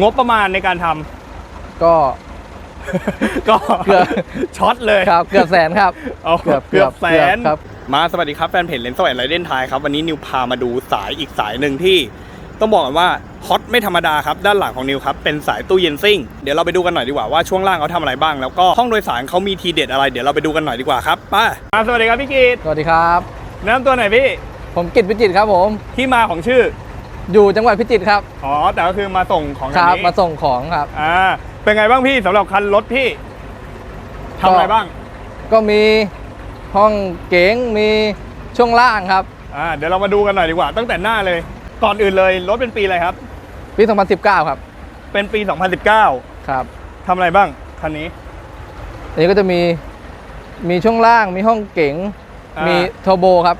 งบประมาณในการทำ ก็ ก็เกือบ ช็อตเลยครับเกือบแสนครับ เอาเกือบเกือบแสน ครับ มาสวัสดีครับแฟนเพจเลนส์สวัยไรเดนไทยครับ วันนี้นิวพามาดูสายอีกสายหนึ่งที่ ต้องบอกกันว่าฮอตไม่ธรรมดาครับ ด้านหลังของนิวครับ เป็นสายตู้เย็นซิ่ง เดี๋ยวเราไปดูกันหน่อยดีกว่าว่าช่วงล่างเขาทำอะไรบ้าง แล้วก็ห้องโดยสารเขามีทีเด็ดอะไรเดี๋ยวเราไปดูกันหน่อยดีกว่าครับไป้าสวัสดีครับพี่กีดสวัสดีครับ แนะนำตัวหน่อยพี่ผมกิตพิจิตรครับผม ที่มาของชื่อ อยู่จังหวัดพิจิตรครับ อ๋อ แต่ก็คือมาส่งของคอันรับนี้มาส่งของครับ อ่า เป็นไงบ้างพี่สำหรับคันรถพี่ทำอะไรบ้าง ก็มีห้องเก๋งมีช่วงล่างครับ อ่า เดี๋ยวเรามาดูกันหน่อยดีกว่า ตั้งแต่หน้าเลย ก่อนอื่นเลยรถเป็นปีอะไรครับ ปี 2019 ครับเป็นปี 2019ครับทำอะไรบ้างคันนี้ อันนี้ก็จะมีมีช่วงล่างมีห้องเก๋งอ่ามี มีเทอร์โบครับ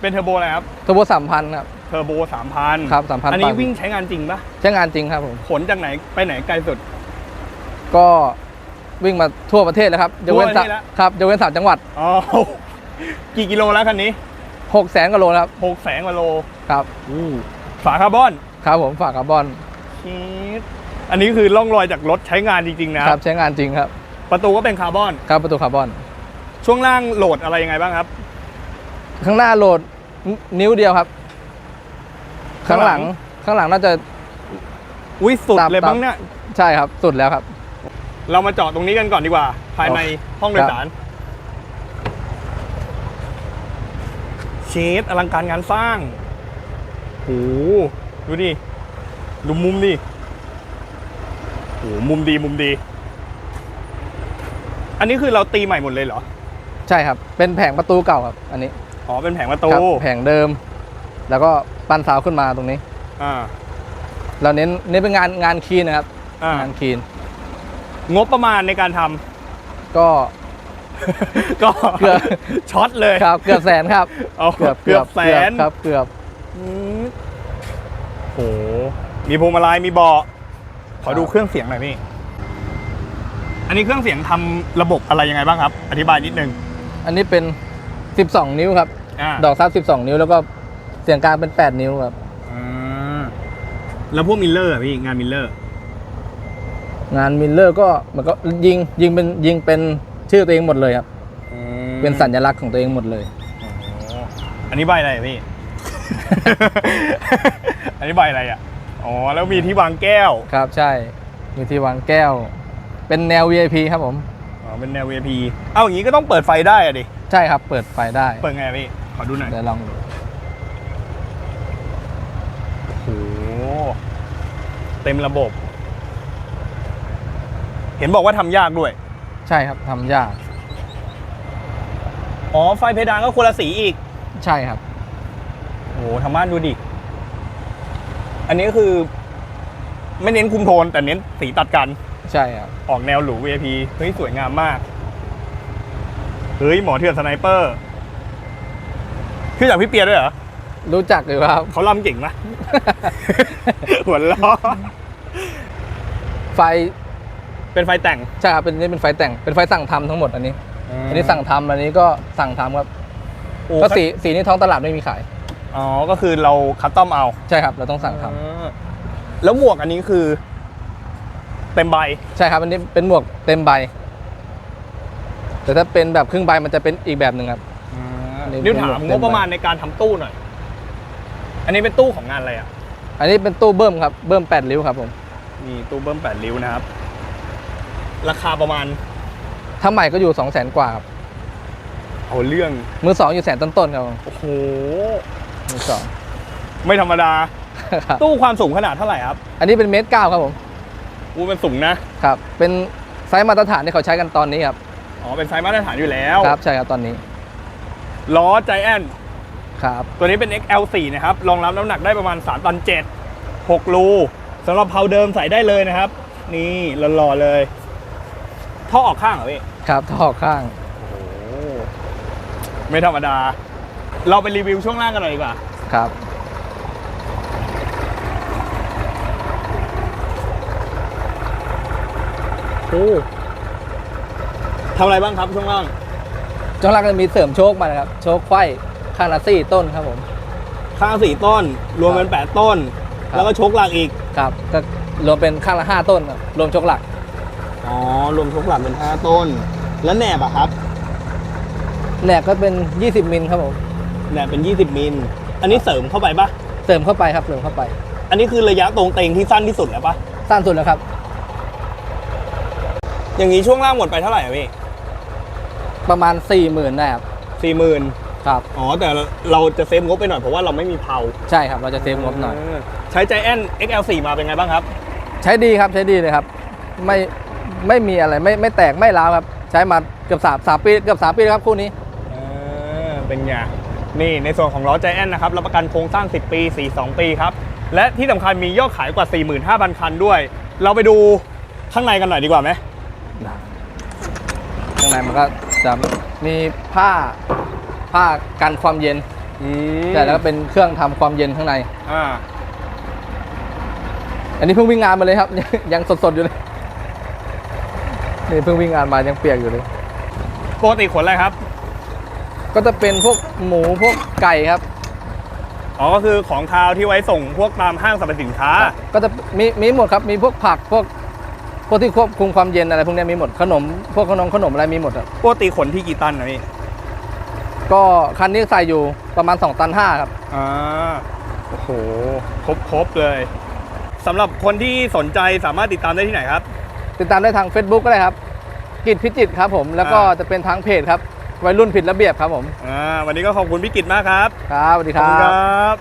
เป็นเทอร์โบอะไรครับเทอร์โบสามพันครับเท อร์โบ3,000ครับ3,000อันนี้ปันวิ่งใช้งานจริงปะใช้งานจริงครับผมขนจากไหนไปไหนไกลสุด ก็วิ่งมาทั่วประเทศแล้วครับยกเว้นทั่วประสามเทศแล้วครับยกเว้นสามจังหวัดอ๋อกี่กิโลแล้วคันนี้6แสนกว่าโลครับ6แสนกว่าโลครับฝาคาร์บอนครับผมฝากคาร์บอนชีสอันนี้คือร่องรอยจากรถใช้งานจริงๆนะครับใช้งานจริงครับ ประตูก็เป็นคาร์บอนครับประตูคาร์บอน ช่วงล่างโหลดอะไรยังไงบ้างครับ ข้างหน้าโหลดนนิ้วเดียวครับ ข้างหลังข้างหลังน่าจะอุ้ยสุดตามเลยตามบ้างเนี่ยใช่ครับสุดแล้วครับ เรามาเจาะตรงนี้กันก่อนดีกว่า ภายในห้องโดยสารเชดอลังการงานสร้างโหดูดิดูมุมดิโหมุมดีมุมดี อันนี้คือเราตีใหม่หมดเลยเหรอ ใช่ครับ เป็นแผงประตูเก่าครับ อันนี้อ๋อเป็นแผงประตูครับแผงเดิม แล้วก็ ปั้นเสาขึ้นมาตรงนี้ อ่า เราเน้นเน้นเป็นงานงานคีนนะครับ อ่า งานคีน งบประมาณในการทก็ำก็เกือบ ช็อตเลยครับเกือบแสนครับเอาเกือบเกือบแสนครับเกือบอืมโห มีพวงมาลัยมีเบาะขอดูเครื่องเสียงหน่อยพี่ อันนี้เครื่องเสียงทำระบบอะไรยังไงบ้างครับ อธิบายนิดนึงอันนี้เป็น 12 นิ้วครับ อ่าดอกซับ12 นิ้วแล้วก็ เสียงกลางเป็น 8 นิ้วครับ อ่าแล้วพวกมิลเลอร์อะพี่งานมิลเลอร์ งานมิลเลอร์ก็มันก็ยิงยิงเป็นยิงเป็นชื่อตัวเองหมดเลยครับ เป็นสัญลักษณ์ของตัวเองหมดเลย อ๋ออันนี้ใบอะไรอะพี่ อันนี้ใบอะไรอะ อ๋อ แล้วมีที่วางแก้ว ครับใช่ มีที่วางแก้ว เป็นแนว VIP ครับผม อ๋อ เป็นแนว VIP เอาอย่างนี้ก็ต้องเปิดไฟได้อะดิ ใช่ครับ เปิดไฟได้ เปิดไงอะพี่ ขอดูหน่อย เดี๋ยวลองดู โอ้โห เต็มระบบ เห็นบอกว่าทำยากด้วย ใช่ครับทำยากอ๋อ ไฟเพดานก็คนละสีอีก ใช่ครับ โอ้โหทำบ้านดูดิ อันนี้ก็คือ ไม่เน้นคุมโทน แต่เน้นสีตัดกัน ใช่ครับ ออกแนวหรู VIP เฮ้ย สวยงามมาก เฮ้ย หมอเถื่อนสไนเปอร์พี่จากพี่เปียด้วยเหรอ รู้จักอยู่ครับ เขาลำเก่งนะหัวล้อไฟเป็นไฟแต่งใช่ครับเป็นนี่เป็นไฟแต่งเป็นไฟสั่งทำทั้งหมดอันนี้ อันนี้สั่งทำอันนี้ก็สั่งทำครับโอ้ก็สีสีนี้ท้องตลาดไม่มีขายอ๋อก็คือเราคัสตอมเอาใช่ครับ เราต้องสั่งทำอ่าแล้วหมวกอันนี้คือ เต็มใบใช่ครับ อันนี้เป็นหมวกเต็มใบ แต่ถ้าเป็นแบบครึ่งใบมันจะเป็นอีกแบบหนึ่งครับนี่นิ้วถามเป็นหมวกเต็งมบใบ ประมาณในการทำตู้หน่อย อันนี้เป็นตู้ของงานอะไรอะ อันนี้เป็นตู้เบิ้มครับ เบิ้ม8ริ้วครับผม มีตู้เบิ้มแปดริ้วนะครับ ราคาประมาณ ถ้าใหม่ก็อยู่ 2 0 0แสนกว่าครับ เอาเรื่อง มือสองอยู่แสนต้นๆครับผมโอ้โห มือสอง ไม่ธรรมดา ครับ ตู้ความสูงขนาดเท่าไหร่ครับอันนี้เป็นเมตรเก้าครับผม อู้เป็นสูงนะ ครับ เป็นไซส์มาตรฐานที่เขาใช้กันตอนนี้ครับ อ๋อ เป็นไซส์มาตรฐานอยู่แล้ว ครับ ใช่ครับตอนนี้ ล้อใจแอน ครับ ตัวนี้เป็น XL4 นะครับ รองรับน้ำหนักได้ประมาณ3ตัน7 6รูสำหรับเพาเดิมใส่ได้เลยนะครับ นี่หล่อๆเลย ท่อออกข้างเหรอพี่ ครับท่อข้างโอ้ไม่ธรรมดา เราไปรีวิวช่วงล่างกันหน่อยดีกว่า ครับ โอ้ทำอะไรบ้างครับช่วงล่างช่วงล่างก็จะมีเสริมโชคมานะครับ โชคไขว้ ข้างละสี่ต้นครับผม ข้างสี่ต้น รวมเป็นแปดต้น ครับ แล้วก็ชกหลังอีก ครับก็รวมเป็นข้างละห้าต้นครับรวมชกหลักอ๋อ รวมทุกหลักเป็น5ต้น แล้วแหนบอะครับ แหนกก็เป็น 20 มิลครับผมแหนบเป็น 20 มิล อันนี้เสริมเข้าไปปะเสริมเข้าไปครับเสริมเข้าไป อันนี้คือระยะตรงเตงที่สั้นที่สุดแล้วปะสั้นสุดแล้วครับ อย่างนี้ช่วงล่างหมดไปเท่าไหร่อะพี่ประมาณ 4 0,000ได้ครับสี่หมื่น ครับ อ๋อ แต่เราจะเซฟงบไปหน่อยเพราะว่าเราไม่มีเพาใช่ครับ เราจะเซฟงบหน่อย ใช้ใจแอน XL4 มาเป็นไงบ้างครับ ใช้ดีครับ ใช้ดีเลยครับ ไม่ไม่มีอะไรไม่ไม่แตกไม่ร้าวครับ ใช้มาเกือบสามสามปีเกือบสามปีแล้วครับคู่นี้อ่าเป็นไงนี่ในส่วนของล้อใจแอนนะครับรับประกันโครงสร้าง 10 ปี 42 ปีครับ และที่สำคัญมียอดขายกว่า 45,000 คันด้วย เราไปดูข้างในกันหน่อยดีกว่าไหมข้างในมันก็จะมีผ้า ผ้ากันความเย็นอืมแต่แล้วก็เป็นเครื่องทำความเย็นข้างใน อ่าอันนี้เพิ่งวิ่งงานมาเลยครับ ยังยังสดๆอยู่เลยนี่เพิ่งวิ่งงานมายังเปียกอยู่เลย ปกติขนอะไรครับ ก็จะเป็นพวกหมูพวกไก่ครับ อ๋อ ก็คือของคาวที่ไว้ส่งพวกตามห้างสรรพสินค้า ก็จะมีมีหมดครับ มีพวกผักพวกพวกที่ควบคุมความเย็นอะไรพวกเนี้ยมีหมดขนม พวกขนมขนมอะไรมีหมดครับปกติขนที่กี่ตันนะพี่ ก็คันนี้ใส่อยู่ประมาณ 2 ตัน5ครับ อ่าโอ้โห ครบครบเลยสำหรับคนที่สนใจสามารถติดตามได้ที่ไหนครับ ติดตามได้ทาง Facebook ก็ได้ครับ กิจพิจิตรครับผม แล้วก็อ่า จะเป็นทางเพจครับ วัยรุ่นผิดระเบียบครับผม อ่าวันนี้ก็ขอบคุณพี่กิตมากครับครับสวัสดีขอบคุณคครัรับบ